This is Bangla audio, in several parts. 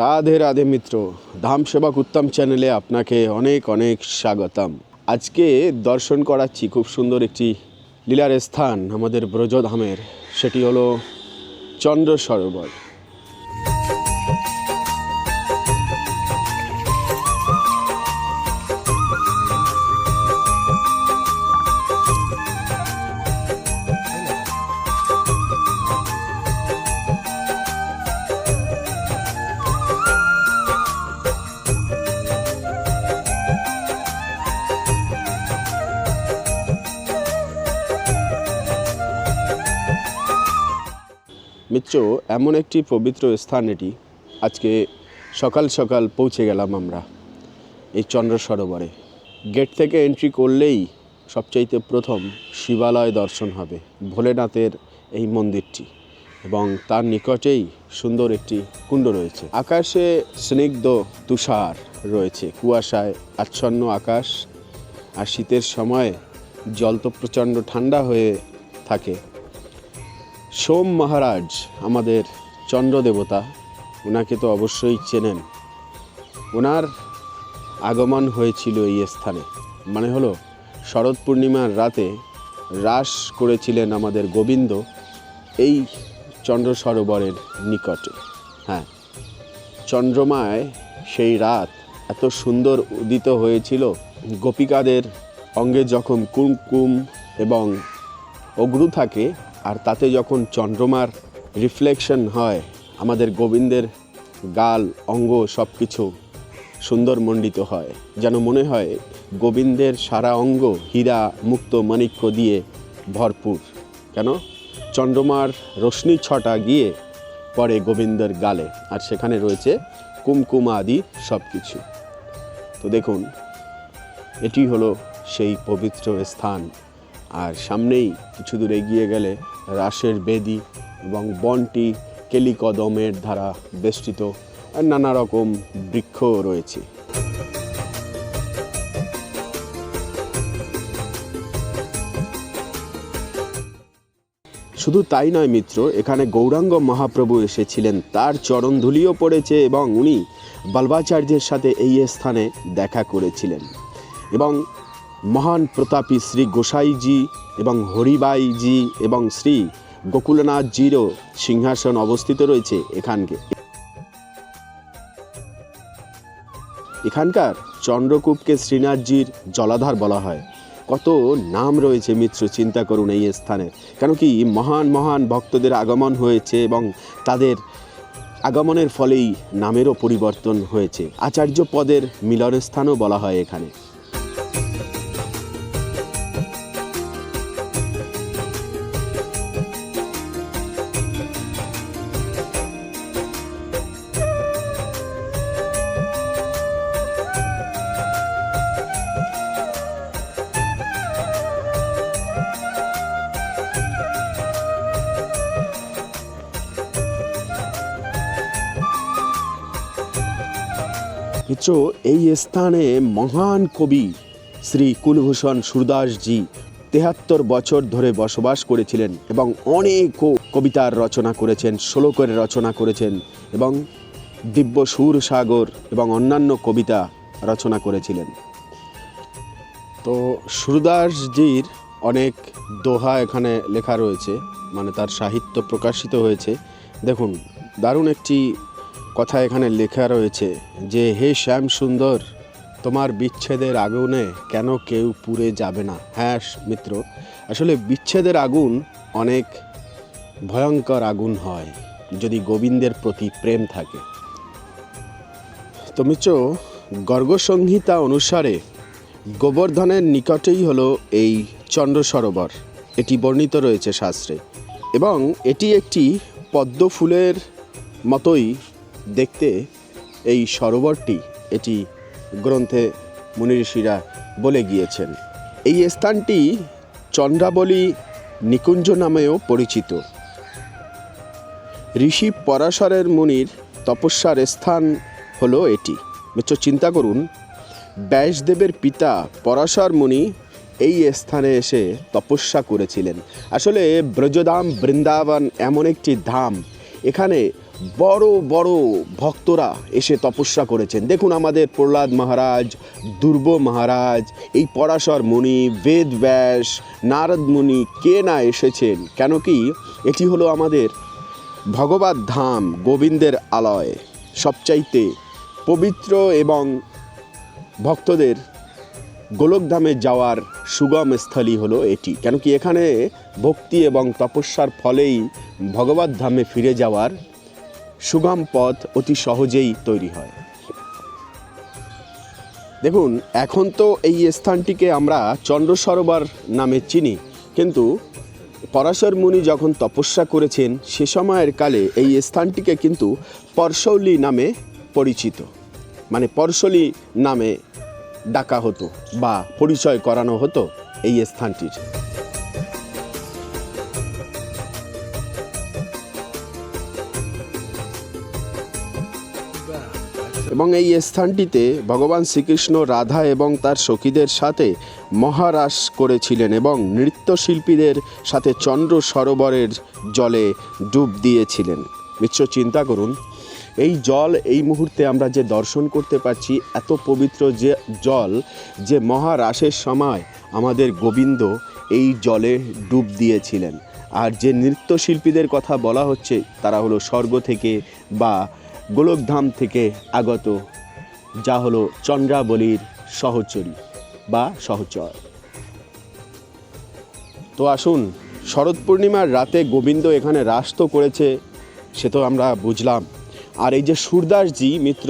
রাধে রাধে মিত্র, ধাম সেবা উত্তম চ্যানেলে আপনাকে অনেক অনেক স্বাগতম। আজকে দর্শন করাচ্ছি খুব সুন্দর একটি লীলার স্থান আমাদের ব্রজধামের, সেটি হলো চন্দ্র সরোবর মিত্র, এমন একটি পবিত্র স্থান এটি। আজকে সকাল সকাল পৌঁছে গেলাম আমরা এই চন্দ্র সরোবরে। গেট থেকে এন্ট্রি করলেই সবচাইতে প্রথম শিবালয় দর্শন হবে, ভোলেনাথের এই মন্দিরটি। এবং তার নিকটেই সুন্দর একটি কুণ্ড রয়েছে। আকাশে স্নিগ্ধ তুষার রয়েছে। কুয়াশায় আচ্ছন্ন আকাশ আর শীতের সময় জল তো প্রচণ্ড ঠান্ডা হয়ে থাকে। সোম মহারাজ আমাদের চন্দ্র দেবতা ওনাকে তো অবশ্যই চেনেন। ওনার আগমন হয়েছিল এই স্থানে। মানে হলো, শরৎ পূর্ণিমার রাতে রাস করেছিলেন আমাদের গোবিন্দ এই চন্দ্র সরোবরের নিকটে। হ্যাঁ চন্দ্রমায় সেই রাত এত সুন্দর উদিত হয়েছিল, গোপিকাদের অঙ্গে যখন কুমকুম এবং অগ্রু থাকে আর তাতে যখন চন্দ্রমার রিফ্লেকশন হয়, আমাদের গোবিন্দের গাল, অঙ্গ সব কিছু সুন্দর মণ্ডিত হয়। যেন মনে হয়, গোবিন্দের সারা অঙ্গ হীরা মুক্ত মাণিক্য দিয়ে ভরপুর। কেন? চন্দ্রমার রশ্মি ছটা গিয়ে পড়ে গোবিন্দের গালে, আর সেখানে রয়েছে কুমকুম আদি সব কিছু তো দেখুন, এটি হলো সেই পবিত্র স্থান। আর সামনেই কিছু দূর এগিয়ে গেলে রাসের বেদি এবং বনটি কেলিকদমের দ্বারা বেষ্টিত নানা রকম বৃক্ষ রয়েছে। শুধু তাই নয় মিত্র, এখানে গৌরাঙ্গ মহাপ্রভু এসেছিলেন, তার চরণধুলিও পড়েছে এবং উনি বল্বাচার্যের সাথে এই স্থানে দেখা করেছিলেন। এবং মহান প্রতাপী শ্রী গোসাইজি এবং হরিবাইজি এবং শ্রী গোকুলনাথজিরও সিংহাসন অবস্থিত রয়েছে এখানকে। এখানকার চন্দ্রকূপকে শ্রীনাথজির জলাধার বলা হয়। কত নাম রয়েছে মিত্র, চিন্তা করুন এই স্থানে। কেন কি মহান মহান ভক্তদের আগমন হয়েছে এবং তাদের আগমনের ফলেই নামেরও পরিবর্তন হয়েছে। আচার্য পদের মিলনস্থানও বলা হয় এখানে। মিত্র এই স্থানে মহান কবি শ্রী কুলভূষণ সুরদাসজি তেহাত্তর বছর ধরে বসবাস করেছিলেন এবং অনেক কবিতার রচনা করেছেন, শ্লোকের রচনা করেছেন এবং দিব্য সুর সাগর এবং অন্যান্য কবিতা রচনা করেছিলেন। তো সুরদাসজির অনেক দোহা এখানে লেখা রয়েছে মানে তার সাহিত্য প্রকাশিত হয়েছে। দেখুন, দারুণ একটি কথা এখানে লেখা রয়েছে যে, হে শ্যাম সুন্দর, তোমার বিচ্ছেদের আগুনে কেন কেউ পুড়ে যাবে না? হ্যাঁ মিত্র, আসলে বিচ্ছেদের আগুন অনেক ভয়ঙ্কর আগুন হয় যদি গোবিন্দের প্রতি প্রেম থাকে। তো মিত্র, গর্গসংহিতা অনুসারে গোবর্ধনের নিকটেই হলো এই চন্দ্র সরোবর এটি বর্ণিত রয়েছে শাস্ত্রে এবং এটি একটি পদ্ম ফুলের মতোই দেখতে এই সরোবরটি এটি গ্রন্থে মুনি ঋষিরা বলে গিয়েছেন। এই স্থানটি চন্দ্রাবলী নিকুঞ্জ নামেও পরিচিত। ঋষি পরাশরের মুনির তপস্যার স্থান হলো এটি। মিত্র, চিন্তা করুন, ব্যাসদেবের পিতা পরাশর মুনি এই স্থানে এসে তপস্যা করেছিলেন। আসলে ব্রজধাম বৃন্দাবন এমন একটি ধাম এখানে বড় বড় ভক্তরা এসে তপস্যা করেছেন। দেখুন আমাদের প্রহ্লাদ মহারাজ, দুর্ব মহারাজ, এই পরাশর মুনি, বেদ ব্যাস, নারদ কে না এসেছেন? কেন কি? এটি হলো আমাদের ভগবত ধাম, গোবিন্দের আলয়। সবচাইতে পবিত্র এবং ভক্তদের গোলকধামে যাওয়ার সুগম স্থলই হলো এটি। কেন কি এখানে ভক্তি এবং তপস্যার ফলেই ভগবত ধামে ফিরে যাওয়ার সুগম পথ অতি সহজেই তৈরি হয়। দেখুন, এখন তো এই স্থানটিকে আমরা চন্দ্র সরোবর নামে চিনি, কিন্তু পরাশর মুনি যখন তপস্যা করেছেন, সে সময়ের কালে এই স্থানটিকে কিন্তু পরশৌলি নামে পরিচিত। মানে পরশলি নামে ডাকা হতো বা পরিচয় করানো হতো এই স্থানটির। এবং এই স্থানটিতে ভগবান শ্রীকৃষ্ণ রাধা এবং তার সখীদের সাথে মহারাস করেছিলেন এবং নৃত্যশিল্পীদের সাথে চন্দ্র সরোবরের জলে ডুব দিয়েছিলেন। মিশ্র চিন্তা করুন এই জল এই মুহূর্তে আমরা যে দর্শন করতে পারছি, এত পবিত্র যে জল, যে মহারাসের সময় আমাদের গোবিন্দ এই জলে ডুব দিয়েছিলেন। আর যে নৃত্যশিল্পীদের কথা বলা হচ্ছে, তারা হলো স্বর্গ থেকে বা গোলকধাম থেকে আগত, যা হলো চন্দ্রাবলীর সহচরী বা সহচর। তো আসুন, শরৎ পূর্ণিমার রাতে গোবিন্দ এখানে রাস তো করেছে, সে তো আমরা বুঝলাম। আর এই যে সুরদাসজি, মিত্র,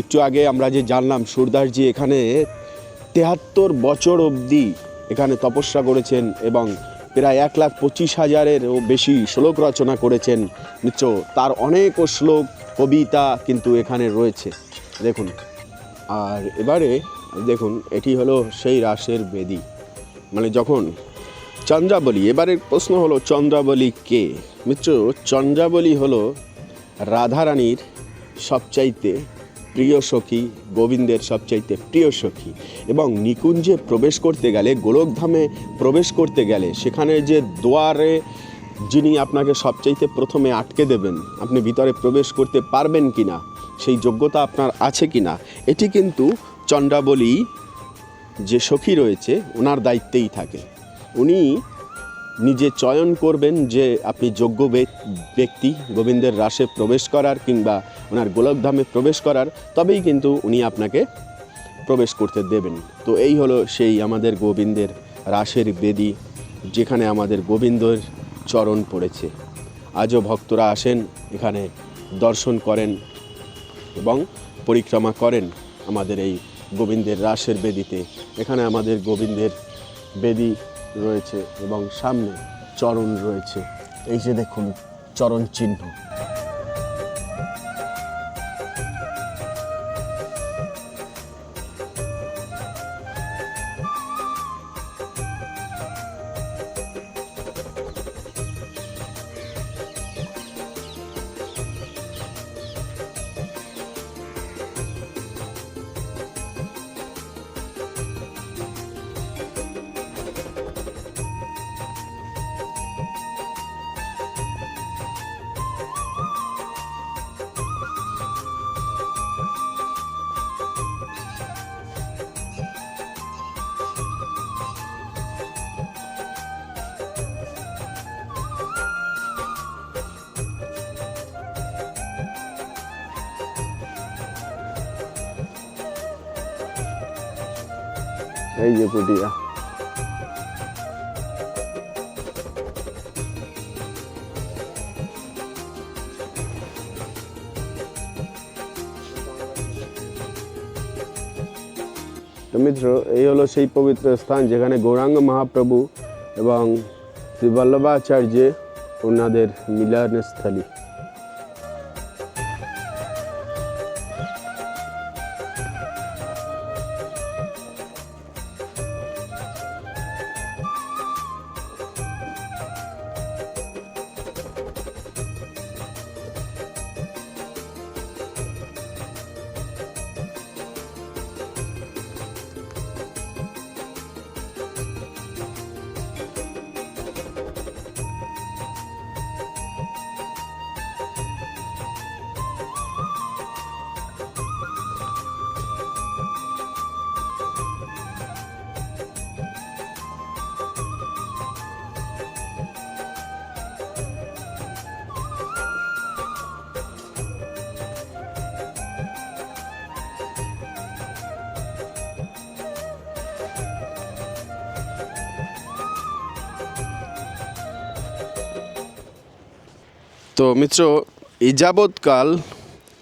একটু আগে আমরা যে জানলাম সুরদাসজি এখানে তেহাত্তর বছর অবধি এখানে তপস্যা করেছেন এবং প্রায় এক লাখ পঁচিশ হাজারেরও বেশি শ্লোক রচনা করেছেন, মিত্র। তার অনেক শ্লোক, কবিতা কিন্তু এখানে রয়েছে। দেখুন, আর এবারে দেখুন, এটি হলো সেই রাসের বেদি। মানে যখন চন্দ্রাবলী, এবারের প্রশ্ন হলো, চন্দ্রাবলী কে? মিত্র, চন্দ্রাবলী হলো রাধারানীর সবচাইতে প্রিয় সখী, গোবিন্দের সবচাইতে প্রিয় সখী এবং নিকুঞ্জে প্রবেশ করতে গেলে, গোলকধামে প্রবেশ করতে গেলে, সেখানে যে দুয়ারে যিনি আপনাকে সবচাইতে প্রথমে আটকে দেবেন, আপনি ভিতরে প্রবেশ করতে পারবেন কি না সেই যোগ্যতা আপনার আছে কি না এটি কিন্তু চন্দ্রাবলী যে সখী রয়েছে ওনার দায়িত্বেই থাকে। উনি নিজে চয়ন করবেন যে আপনি যোগ্য ব্যক্তি, গোবিন্দের রাসে প্রবেশ করার কিংবা ওনার গোলকধামে প্রবেশ করার, তবেই কিন্তু উনি আপনাকে প্রবেশ করতে দেবেন। তো এই হলো সেই আমাদের গোবিন্দের রাসের বেদি, যেখানে আমাদের গোবিন্দর চরণ পড়েছে। আজও ভক্তরা আসেন, এখানে দর্শন করেন এবং পরিক্রমা করেন আমাদের এই গোবিন্দের রাসের বেদিতে। এখানে আমাদের গোবিন্দের বেদি রয়েছে এবং সামনে চরণ রয়েছে। এই যে দেখুন চরণ চিহ্ন। এই যে কুটিয়া তো মিত্র এই হলো সেই পবিত্র স্থান যেখানে গৌরাঙ্গ মহাপ্রভু এবং শ্রী বল্লভাচার্য ওনাদের মিলনস্থলী তো মিত্র যাবৎকাল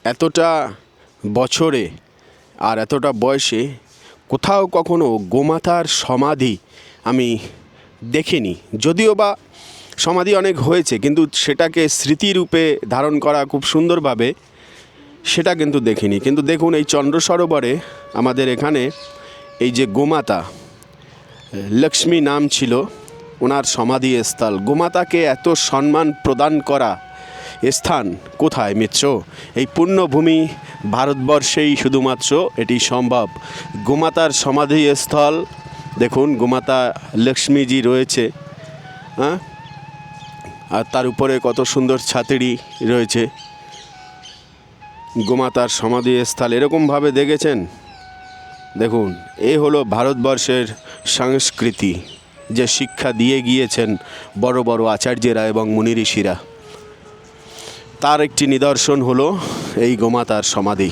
এতটা বছরে আর এতটা বয়সে কোথাও কখনো গোমাতার সমাধি আমি দেখিনি। যদিও বা সমাধি অনেক হয়েছে, কিন্তু সেটাকে স্মৃতিরূপে ধারণ করা খুব সুন্দরভাবে সেটা কিন্তু দেখিনি। কিন্তু দেখুন, এই চন্দ্র সরোবরে আমাদের এখানে এই যে গোমাতা, লক্ষ্মী নাম ছিল, ওনার সমাধি স্থল গোমাতাকে এত সম্মান প্রদান করা স্থান কোথায় মিত্র? এই পুণ্যভূমি ভারতবর্ষেই শুধুমাত্র এটি সম্ভব। গোমাতার সমাধি স্থল, দেখুন গোমাতা লক্ষ্মীজি রয়েছে হ্যাঁ? আর তার উপরে কত সুন্দর ছাতিড়ি রয়েছে। গোমাতার সমাধি স্থল, এরকমভাবে দেখেছেন? দেখুন এই হলো ভারতবর্ষের সংস্কৃতি, যে শিক্ষা দিয়ে গিয়েছেন বড় বড় আচার্যেরা এবং মুনি ঋষিরা তার একটি নিদর্শন হলো এই গোমাতার সমাধি।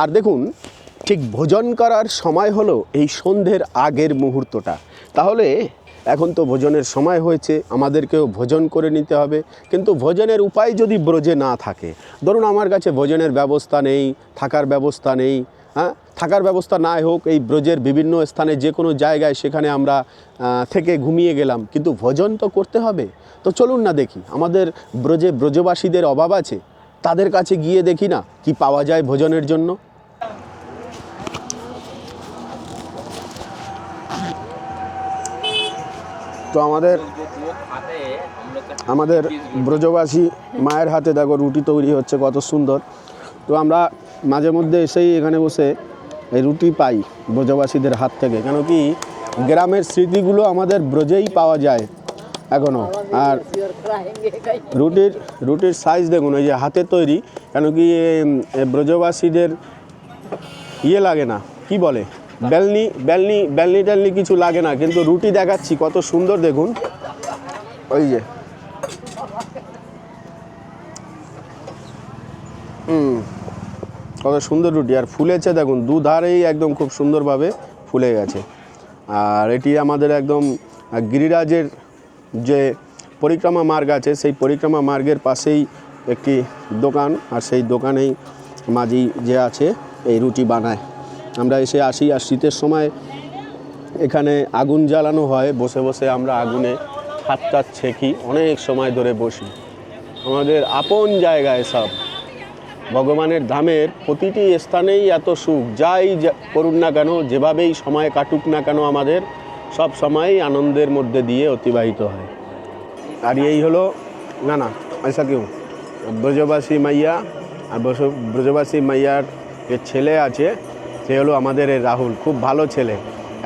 আর দেখুন, ঠিক ভোজন করার সময় হলো এই সন্ধ্যের আগের মুহূর্তটা। তাহলে এখন তো ভোজনের সময় হয়েছে, আমাদেরকেও ভোজন করে নিতে হবে। কিন্তু ভোজনের উপায় যদি ব্রজে না থাকে, ধরুন আমার কাছে ভোজনের ব্যবস্থা নেই, থাকার ব্যবস্থা নেই হ্যাঁ? থাকার ব্যবস্থা না হোক, এই ব্রজের বিভিন্ন স্থানে যে কোনো জায়গায় সেখানে আমরা থেকে ঘুমিয়ে গেলাম, কিন্তু ভোজন তো করতে হবে। তো চলুন না দেখি, আমাদের ব্রজে ব্রজবাসীদের অভাব আছে, তাদের কাছে গিয়ে দেখি না, কি পাওয়া যায় ভোজনের জন্য? তো আমাদের আমাদের ব্রজবাসী মায়ের হাতে দেখো রুটি তৈরি হচ্ছে কত সুন্দর। তো আমরা মাঝে মধ্যে এসেই এখানে বসে এই রুটি পাই ব্রজবাসীদের হাত থেকে। কেন কি গ্রামের স্মৃতিগুলো আমাদের ব্রজেই পাওয়া যায় এখনও আর রুটির রুটির সাইজ দেখুন, ওই যে হাতে তৈরি। কেন কি ব্রজবাসীদের ইয়ে লাগে না, কি বলে? বেলনি বেলনি বেলনি টেলনি কিছু লাগে না, কিন্তু রুটি দেখাচ্ছি, কত সুন্দর দেখুন। ওই যে। হুম, কত সুন্দর রুটি। আর ফুলেছে দেখুন, দুধারেই একদম খুব সুন্দরভাবে ফুলে গেছে। আর এটি আমাদের একদম গিরিরাজের যে পরিক্রমা মার্গ আছে, সেই পরিক্রমা মার্গের পাশেই একটি দোকান, আর সেই দোকানেই মাঝি যে আছে, এই রুটি বানায়। আমরা এসে আসি আর শীতের সময় এখানে আগুন জ্বালানো হয়, বসে বসে আমরা আগুনে হাত টাত ছেঁকি, অনেক সময় ধরে বসি। আমাদের আপন জায়গায় সব। ভগবানের ধামের প্রতিটি স্থানেই এত সুখ, যাই করুন না কেন, যেভাবেই সময় কাটুক না কেন আমাদের, সব সময়ই আনন্দের মধ্যে দিয়ে অতিবাহিত হয়। আর এই হলো, না না ऐसा কেউ? ব্রজবাসী মাইয়া, আর ব্রজ- ব্রজবাসী মাইয়ার যে ছেলে আছে সে হলো আমাদের এই রাহুল, খুব ভালো ছেলে।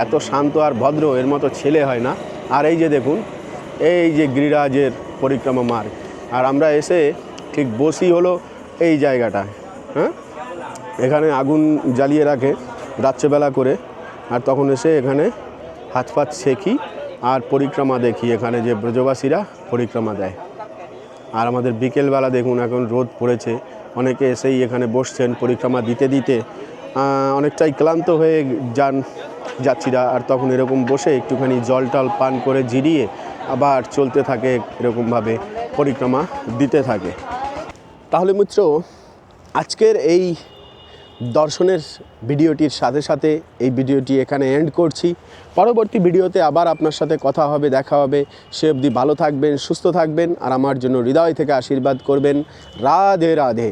এত শান্ত আর ভদ্র, এর মতো ছেলে হয় না। আর এই যে দেখুন, এই যে গিরিরাজের পরিক্রমা মার্গ আর আমরা এসে ঠিক বসি হলো এই জায়গাটা হ্যাঁ? এখানে আগুন জ্বালিয়ে রাখে রাত্রেবেলা করে। আর তখন এসে এখানে হাত ফাত শেখি আর পরিক্রমা দেখি, এখানে যে ব্রজবাসীরা পরিক্রমা দেয়। আর আমাদের বিকেলবেলা দেখুন, এখন রোদ পড়েছে। অনেকে এসেই এখানে বসছেন পরিক্রমা দিতে দিতে। অনেকটাই ক্লান্ত হয়ে যান যাত্রীরা আর তখন এরকম বসে একটুখানি জল টল পান করে জিরিয়ে আবার চলতে থাকে, এরকমভাবে পরিক্রমা দিতে থাকে। তাহলে মিত্র, আজকের এই দর্শনের ভিডিওটির সাথে সাথে এই ভিডিওটি এখানে এন্ড করছি। পরবর্তী ভিডিওতে আবার আপনার সাথে কথা হবে, দেখা হবে। সে অবধি ভালো থাকবেন, সুস্থ থাকবেন আর আমার জন্য হৃদয় থেকে আশীর্বাদ করবেন। রাধে রাধে।